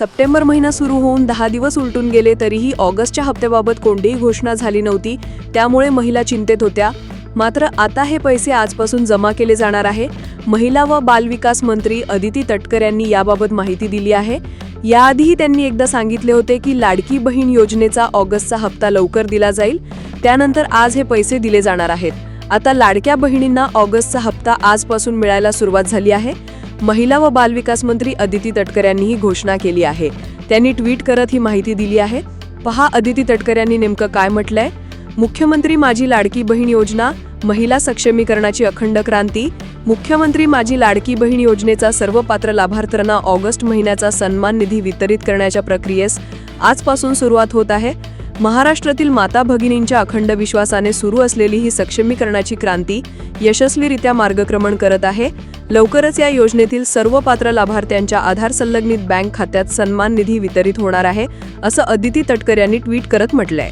September महिना सुरू होऊन दहा दिवस उलटून गेले तरीही ऑगस्टच्या हप्त्याबाबत कोणतीही घोषणा झाली नव्हती. त्यामुळे महिला चिंतेत होत्या. मात्र आता हे पैसे आजपासून जमा केले जाणार आहे. महिला व बालविकास मंत्री अदिती तटकर यांनी याबाबत माहिती दिली आहे. याआधीही त्यांनी एकदा सांगितले होते की लाडकी बहीण योजनेचा ऑगस्टचा हप्ता लवकर दिला जाईल. त्यानंतर आज हे पैसे दिले जाणार आहेत. आता लाडक्या बहिणींना ऑगस्टचा हप्ता आजपासून मिळायला सुरुवात झाली आहे. महिला व बालविकास मंत्री अदिती तटकर यांनी ही घोषणा केली आहे. त्यांनी ट्विट करत ही माहिती दिली आहे. पहा अदिती तटकर यांनी नेमकं काय म्हटलंय? मुख्यमंत्री माझी लाडकी बहीण योजना महिला सक्षमीकरणाची अखंड क्रांती मुख्यमंत्री माझी लाडकी बहीण योजनेचा सर्व पात्र लाभार्थ्यांना ऑगस्ट महिन्याचा सन्मान निधी वितरित करण्याच्या प्रक्रियेस आजपासून सुरुवात होत आहे. महाराष्ट्रातील माता भगिनींच्या अखंड विश्वासाने सुरू असलेली ही सक्षमीकरणाची क्रांती यशस्वीरित्या मार्गक्रमण करत आहे. लवकरच या योजनेतील सर्व पात्र लाभार्थ्यांच्या आधार संलग्नित बँक खात्यात सन्मान निधी वितरित होणार आहे असं अदिती तटकर यांनी ट्विट करत म्हटलंय.